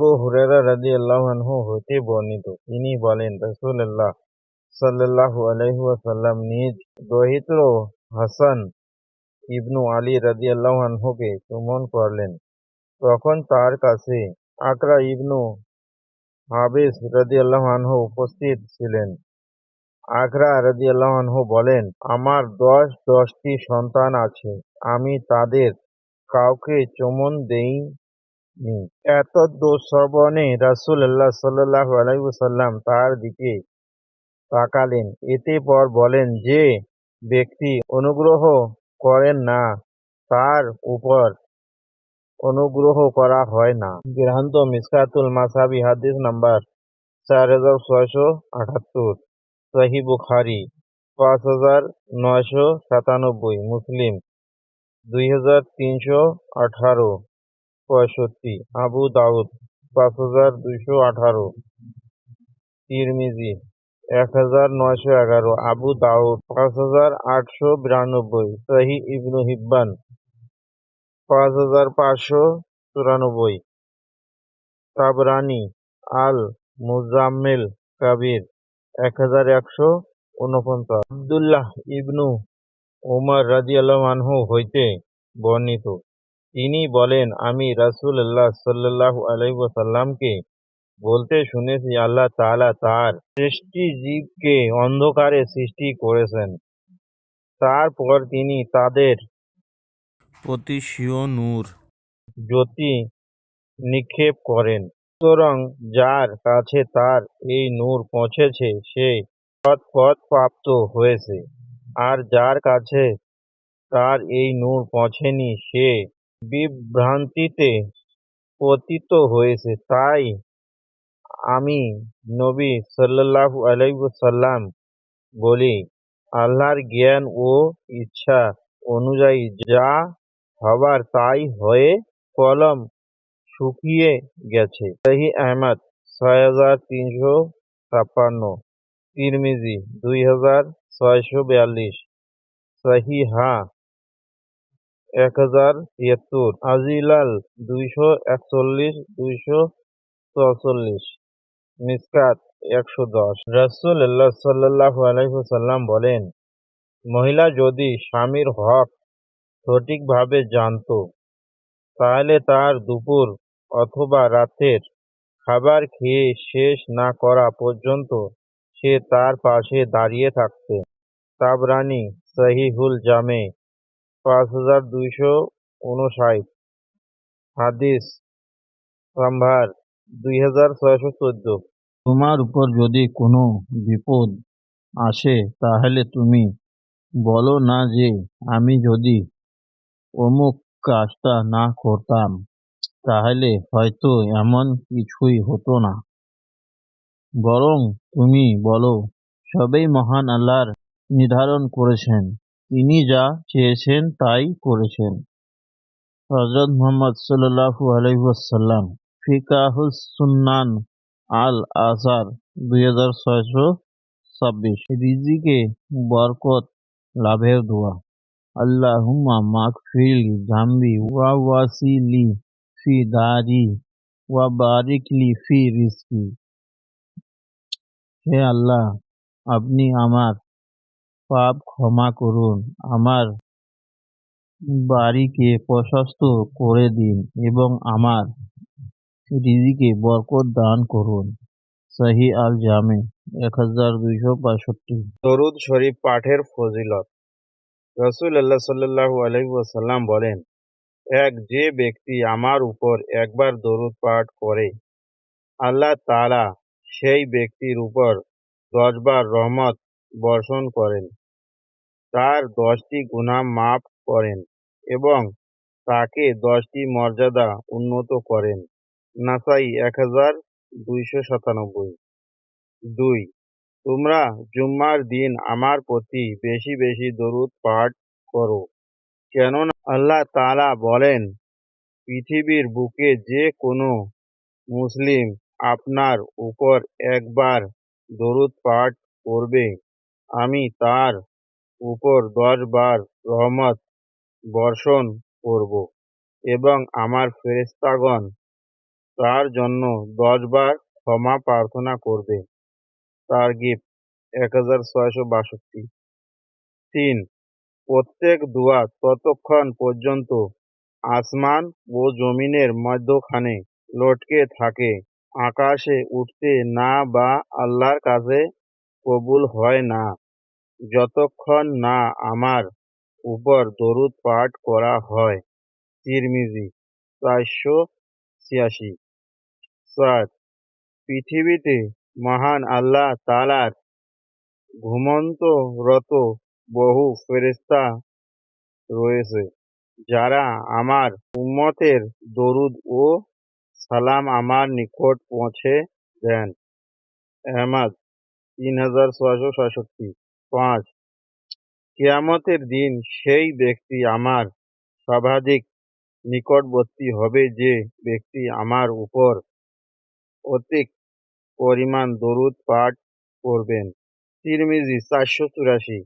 আবু হুরায়রা রাদিয়াল্লাহু আনহু হতে বর্ণিত। তিনি বলেন, রাসূলুল্লাহ সাল্লাল্লাহু আলাইহি ওয়াসাল্লাম নিজ দৌহিত্র হাসান ইবনু আলী রাদিয়াল্লাহু আনহুকে চুম্বন করলেন। তখন তার কাছে আকরা ইবনু হাবিস রাদিয়াল্লাহু আনহু উপস্থিত ছিলেন। আকরা রাদিয়াল্লাহু আনহু বলেন, আমার দশ দশটি সন্তান আছে। আমি তাদের কাউকে চুম্বন দেইনি। এতদ্শ্রবণে রাসূলুল্লাহ সাল্লাল্লাহু আলাইহি ওয়াসাল্লাম তার দিকে তাকালেন। এরপর বলেন যে, ব্যক্তি অনুগ্রহ করেন না, তার উপর অনুগ্রহ করা হয় না। গৃহান্ত মিসকাতুল মাসাবি, হাদিস নাম্বার চার হাজার ছয়শো আটাত্তর সহি বুখারি পাঁচ হাজার নয়শো সাতানব্বই, মুসলিম দুই হাজার তিনশো আঠারো। পঁয়ষট্টি, আবু দাউদ, পাঁচ হাজার দুইশো আঠারো। তিরমিজি, এক হাজার নয়শো এগারো। আবু দাউদ, পাঁচ হাজার আটশো বিরানব্বই। সহি ইবনু হিব্বান, পাঁচ হাজার পাঁচশো চুরানব্বই। তাবরানি, আল মুজাম্মেল কাবির, এক হাজার একশো উনপঞ্চাশ। আবদুল্লাহ ইবনু উমর রাদিয়াল্লাহু আনহু হইতে বর্ণিত। তিনি বলেন আমি রাসূলুল্লাহ সাল্লাল্লাহু আলাইহি ওয়াসাল্লামকে বলতে শুনেছি আল্লাহ তাআলা তার সৃষ্টি জীবকে অন্ধকারে সৃষ্টি করেছেন। তারপর তিনি তাদের প্রতি স্বীয় নূর। জ্যোতি নিক্ষেপ করেন। সুতরাং যার কাছে তার এই নূর পৌঁছেছে সে সৎপথ প্রাপ্ত হয়েছে। আর যার কাছে তার এই নূর পৌঁছেনি সে বিভ্রান্তিতে পতিত হয়েছে। তাই আমি নবী সাল্লাল্লাহু আলাইসাল্লাম বলি, আল্লাহর জ্ঞান ও ইচ্ছা অনুযায়ী যা হবার তাই হয়ে কলম শুকিয়ে গেছে। সহি আহমদ, ছয় হাজার তিনশো ছাপ্পান্ন। তিরমিজি, দুই হাজার ছয়শো বিয়াল্লিশ। সহি হা এক হাজার তিয়াত্তর। আজিলাল দুইশো একচল্লিশ, দুইশো চৌচল্লিশ মিসকাত একশো দশ। রাসূলুল্লাহ সাল্লাল্লাহু আলাইহি বলেন, মহিলা যদি স্বামীর হক সঠিকভাবে জানত, তাহলে তার দুপুর অথবা রাতের খাবার খেয়ে শেষ না করা পর্যন্ত সে তার পাশে দাঁড়িয়ে থাকতে। তাবরানি সহিহুল জামে পাঁচ হাজার দুইশো উনষাট হাদিস সম্ভার দুই হাজার ছয়শো চোদ্দ। তোমার উপর যদি কোনো বিপদ আসে, তাহলে তুমি বলো না যে আমি যদি অমুক কাজটা না করতাম, তাহলে হয়তো এমন কিছুই হতো না। বরং তুমি বলো, সবই মহান আল্লাহর নির্ধারণ করেছেন। তিনি যা চেয়েছেন তাই করেছেন। হজরত মোহাম্মদ সাল্লাল্লাহু আলাইহি ওয়াসাল্লাম, ফিকাহুস সুন্নান আল আসার দুই হাজার ছয়শো ছাব্বিশ। রিজিকে বরকত, লাভের দোয়া। আল্লাহুম্মা মাগফির জাম্বি ওয়া ওয়াসিলি ফি দারি ওয়া বারিকলি ফি রিজকি। হে আল্লাহ, আপনি আমার পাপ ক্ষমা করুন। আমার বাড়িকে প্রশস্ত করে দিন এবং আমার রিজিকে বরকত দান করুন। সহি আল জামে, এক হাজার দুইশো বাষট্টি। দরুদ শরীফ পাঠের ফজিলত। রসুল সাল্লাল্লাহু আলাইহি ওয়াসাল্লাম বলেন, এক যে ব্যক্তি আমার উপর একবার দরুদ পাঠ করে, আল্লাহ তাআলা সেই ব্যক্তির উপর দশবার রহমত বর্ষণ করেন। তার দশটি গুনাহ মাফ করেন এবং তাকে দশটি মর্যাদা উন্নত করেন। নাসাই এক হাজার দুইশো সাতানব্বই। দুই, তোমরা জুম্মার দিন আমার প্রতি বেশি বেশি দরুদ পাঠ করো। কেননা আল্লাহ তাআলা বলেন, পৃথিবীর বুকে যে কোনো মুসলিম আপনার উপর একবার দরুদ পাঠ করবে। আমি তার উপর দশ বার রহমত বর্ষণ করব এবং আমার ফেরেশতাগণ তার জন্য দশবার ক্ষমা প্রার্থনা করবে। তার গিফট এক হাজার ছয়শো বাষট্টি। তিন, প্রত্যেক দোয়া ততক্ষণ পর্যন্ত আসমান ও জমিনের মধ্যখানে লটকে থাকে। আকাশে উঠতে না বা আল্লাহর কাছে কবুল হয় না। যতক্ষণ না আমার উপর দরুদ পাঠ করা হয়। তিরমিজি, চারশো ছিয়াশি। চার পৃথিবীতে মহান আল্লাহ তালার ঘুমন্তরত বহু ফেরেশতা রয়েছে, যারা আমার উম্মতের দরুদ ও সালাম আমার নিকট পৌঁছে দেন। আহমদ তিন হাজার ছয়শো ছয়ষট্টি। পাঁচ। কেয়ামতের দিন সেই ব্যক্তি আমার সর্বাধিক নিকটবর্তী হবে যে ব্যক্তি আমার উপর অতিক পরিমাণ দরুদ পাঠ করবেন। তিরমিজি চারশো চুরাশি।